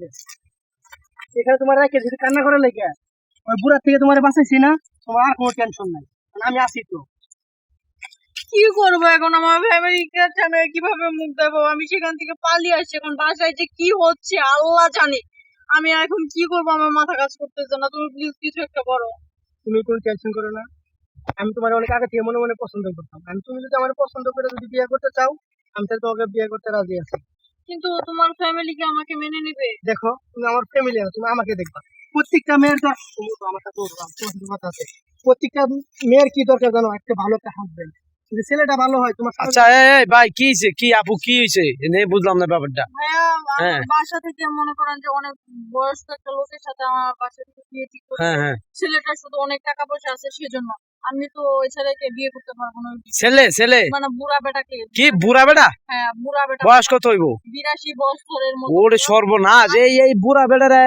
যে, এখানে তোমার রেখে যদি কান্না করে লেগে ওই বুড়া থেকে তোমার বাঁচাইছি না তোমার আর কোনো টেনশন নাই। আমি আছি তো। কি করব এখন? আমার আমি কীভাবে মুখ দেবো? আমি সেখান থেকে পালিয়ে আসছি এখন। বাসায় যে কি হচ্ছে আল্লাহ জানে। আমি এখন কি করব? আমার মাথা কাজ করতেছে না। তুমি প্লিজ কিছু একটা করো। তুমি কোনো টেনশন করো না। আমি তোমার অনেক আগে থেকে মনে মনে পছন্দ করতাম। আমি তুমি যদি আমার পছন্দ করে যদি বিয়ে করতে চাও আমি তাহলে তোমাকে বিয়ে করতে রাজি আছি। কিন্তু তোমার ফ্যামিলি কি আমাকে মেনে নেবে? দেখো তুমি আমার ফ্যামিলি না তুমি আমাকে দেখবা। প্রত্যেকটা মেয়ের দর তো আমার সাথে উঠবা, কথা আছে। প্রত্যেকটা মেয়ের কি দরকার জানো? একটা ভালো একটা হাজবেন্ড যদি ছেলেটা ভালো হয় তোমার আচ্ছা এই ভাই কি কি আপু কি হয়েছে? নেই বুঝলাম না ব্যাপারটা। হ্যাঁ। বাসা থেকে মনে করেন যে অনেক বয়স্ক একটা লোকের সাথে আমার বাসা থেকে বিয়ে ঠিক হ্যাঁ হ্যাঁ। ছেলেটার শুধু অনেক টাকা পয়সা আছে সেজন্য। আমি তো ওই ছেলেকে বিয়ে করতে পারব না। ছেলে ছেলে? মানে বুড়া বেটাকে কি বুড়া বেটা? হ্যাঁ বুড়া বেটা। বয়স কত হইব? বিরাশি বছরের মতো। ওরে সর্বনাশ এই এই বুড়া বেটারে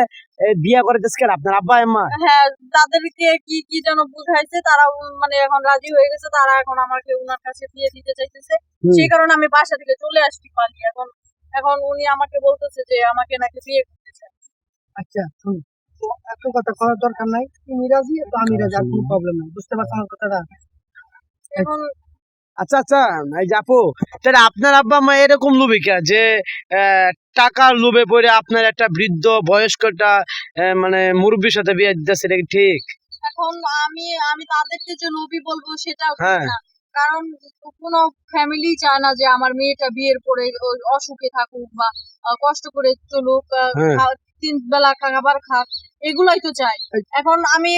বিয়া করে দেশকে আপনার আব্বা আম্মা? হ্যাঁ তাদেরকে কি কি যেন বুঝাইছে তারা মানে এখন রাজি হয়ে গেছে তারা এখন আমাকে উনার কাছে বিয়ে দিতে চাইতেছে। সেই কারণে আমি বাসা থেকে চলে আসছি পালিয়ে। এখন এখন উনি আমাকে বলতেছে যে আমাকে নাকি বিয়ে করতে চায়। আচ্ছা এত কথা করার দরকার নাই। তুমি রাজি তো আমি রাজি আর কোনো প্রবলেম নাই। বুঝতে পারছ আমার কথাটা? এখন আচ্ছা আচ্ছা এই তাহলে আপনার আব্বা মা এরকম লোভে কে? যে টাকার লোভে পড়ে আপনার একটা বৃদ্ধ বয়স্ক মানে মুরব্বীর সাথে বিয়ে দিতেছে এটা ঠিক? এখন আমি আমি তাদেরকে যে নবী বলব সেটা হ্যাঁ। না। কারণ কোনো ফ্যামিলি চায় না যে আমার মেয়েটা বিয়ের পরে অসুখে থাকুক বা কষ্ট করে চলুক হ্যাঁ। তিন বেলা খাবার খাক এগুলাই তো চাই। এখন আমি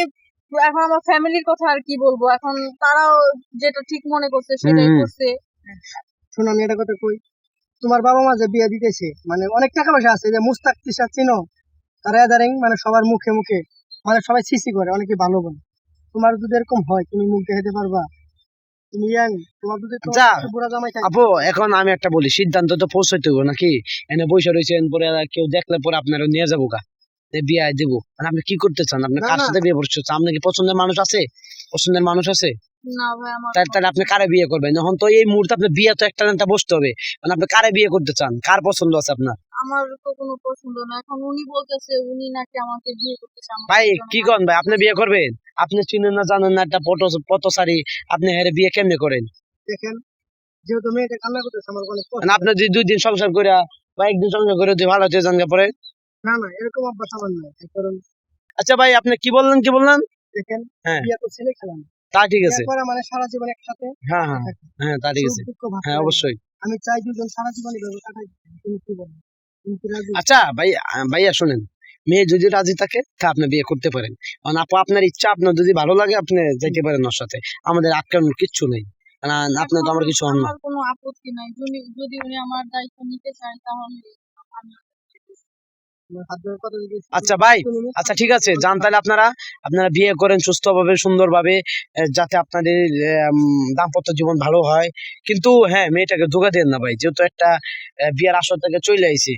এখন আমার ফ্যামিলির কথা আর কি বলব? এখন তারাও যেটা ঠিক মনে করছে সেটাই করছে। শোনো আমি একটা কথা কই। তোমার বাবা মা যে বিয়ে দিতেছে মানে অনেক টাকা পয়সা আছে যে মুস্তাক তিসার চিনো তারা এদারিং মানে সবার মুখে মুখে মানে সবাই সিসি করে অনেকে ভালো বলে। তোমার যদি এরকম হয় তুমি মুখ দেখাতে পারবা। আপু এখন আমি একটা বলি সিদ্ধান্ত তো পৌঁছাইতে হবে নাকি? এনে বসে রয়েছেন পরে কেউ দেখলে পরে আপনারা নিয়ে যাব গা। বিয়ে দেবো। মানে আপনি কি করতে চান? আপনি কার সাথে বিয়ে করতে চান আপনার কি পছন্দের মানুষ আছে? পছন্দের মানুষ আছে? না ভাই আমার তাহলে আপনি কারে বিয়ে করবেন? এখন তো এই মুহূর্তে আপনি বিয়ে তো একটা না একটা বসতে হবে। মানে আপনি কারে বিয়ে করতে চান? কার পছন্দ আছে আপনার? আমার তো কোনো পছন্দ না। এখন উনি বলতেছে উনি নাকি আমাকে বিয়ে করতে চান। ভাই কি করেন ভাই? আপনি বিয়ে করবেন? আপনি চিনেন না জানেন না একটা পটো পথসারি আপনি হেরে বিয়ে কেমনে করেন? দেখেন যেহেতু মেয়েটা কান্না করতেছে আমার অনেক মানে আপনি যদি দুই দিন সংসার করে বা একদিন সংসার করে যদি ভালো হতে যান পরে? না না এরকম অভ্যাস আমার নাই। কারণ আচ্ছা ভাই আপনি কি বললেন কি বললেন? দেখেন হ্যাঁ। বিয়ে তো ছেলে খেলা না তা ঠিক আছে। মানে সারা জীবন একসাথে হ্যাঁ হ্যাঁ হ্যাঁ তা ঠিক আছে। হ্যাঁ অবশ্যই। আমি চাই দুজন সারা জীবন এভাবে কাটাই। আচ্ছা ভাই ভাইয়া শুনেন। মেয়ে যদি রাজি থাকে তা আপনি বিয়ে করতে পারেন। কারণ আপু আপনার ইচ্ছা আপনার যদি ভালো লাগে আপনি যাইতে পারেন ওর সাথে। আমাদের আটকানোর কিচ্ছু নেই। কারণ আপনার তো আমার কিছু কোনো আপত্তি নাই। যদি উনি আমার দায়িত্ব নিতে চায় তাহলে আচ্ছা ভাই আচ্ছা ঠিক আছে। যান তাহলে আপনারা আপনারা বিয়ে করেন সুস্থভাবে সুন্দরভাবে যাতে আপনাদের দাম্পত্য জীবন ভালো হয়। কিন্তু হ্যাঁ মেয়েটাকে ধোকা দেন না ভাই। যেহেতু একটা বিয়ের আসর থেকে চলে আইছে।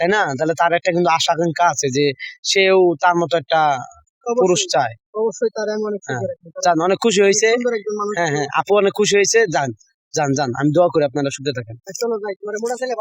তাই না? তাহলে তার একটা কিন্তু আশা আকাঙ্ক্ষা আছে যে সেও তার মতো একটা পুরুষ চায়। অবশ্যই তার আমি অনেক হ্যাঁ। যান অনেক খুশি হয়েছে। হ্যাঁ হ্যাঁ আপু অনেক খুশি হয়েছে। যান যান যান আমি দোয়া করি আপনারা শুনতে থাকেন। চলো যাই তোমার মোটা ছেলে